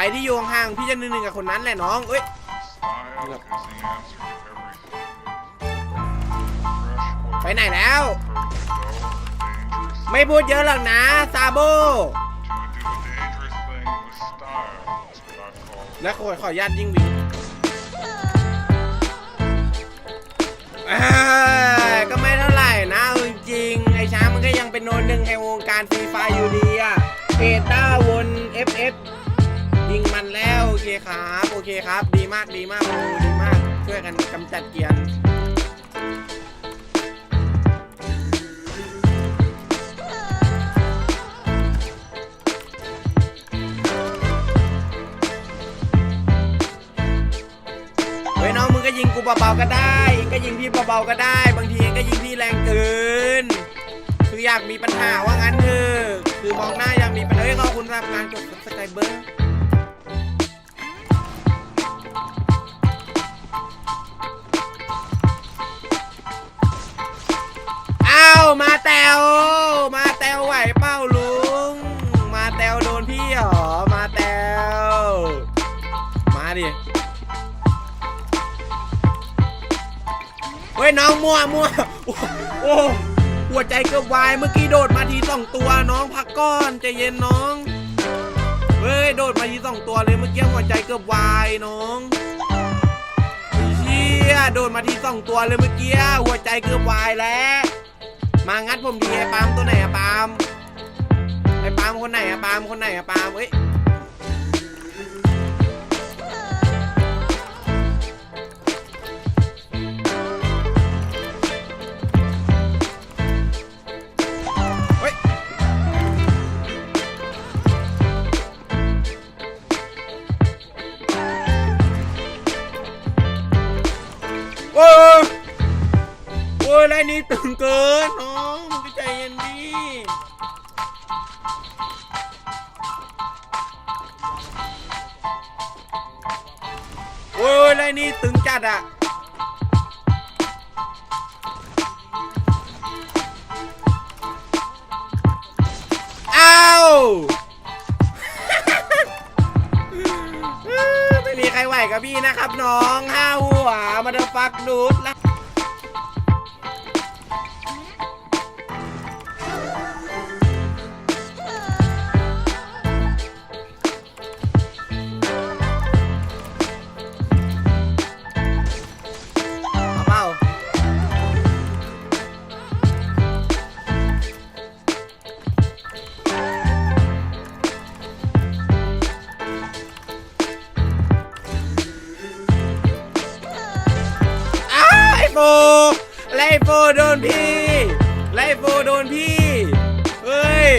รที่อยู่ห่างๆพี่จะหนึ่งหนึ่งกับคนนั้นแหละน้องเอ้ย ไปไหนแล้ว ไม่พูดเยอะหรอกนะซาโบ แล้วขอขอญาตยิ่งวิงอ่าก็ไม่เท่าไหร่นะจริงไอ้ช้างมันก็ยังเป็นโนนหนึ่งแห่งวงการฟรีไฟอยู่ดีอะเอต้าวน FF เคครับ โอเคครับ ดีมากดีมากโอ้ดีมาก ช่วยกันกำจัดเกียนเฮ้ยน้องมึงก็ยิงกูเบาๆก็ได้ ก็ยิงพี่เบาๆก็ได้ บางทีก็ยิงพี่แรงเกิน คืออยากมีปัญหาว่างั้นเถอะคือมองหน้าอยากมีปัญหาเฮ้ยขอบคุณสำหรับการกดสไครเบอร์ มาแตวมาแตวไหวเป้าลุง มาแตวโดนพี่หรอ มาแตวมาดิ เฮ้ยน้องมั่วมั่วโอ้โอ้หัวใจเกือบวายเมื่อกี้โดดมาทีสองตัวน้องพักก้อนใจเย็นน้อง เฮ้ยโดดมาทีสองตัวเลยเมื่อกี้หัวใจเกือบวายน้องเชี่ยโดดมาทีสองตัวเลยเมื่อกี้หัวใจเกือบวายแล้ว มางัดผมดีไอ้ปามตัวไหนอะปามไอ้ปามคนไหนอะปามคนไหนอะปามเอ้ยเฮ้ยโอ้ยโอ้ยไรนี่ตึงเกิน นนดิโอ้ยไรนี่ตึงจัดอะอ้าวไม่มีใครไหวกับพี่นะครับน้องห้าหัวมาเดฟักดูดละ โฟไลโฟโดนพี่ไลโฟโดนพี่ เฮ้ย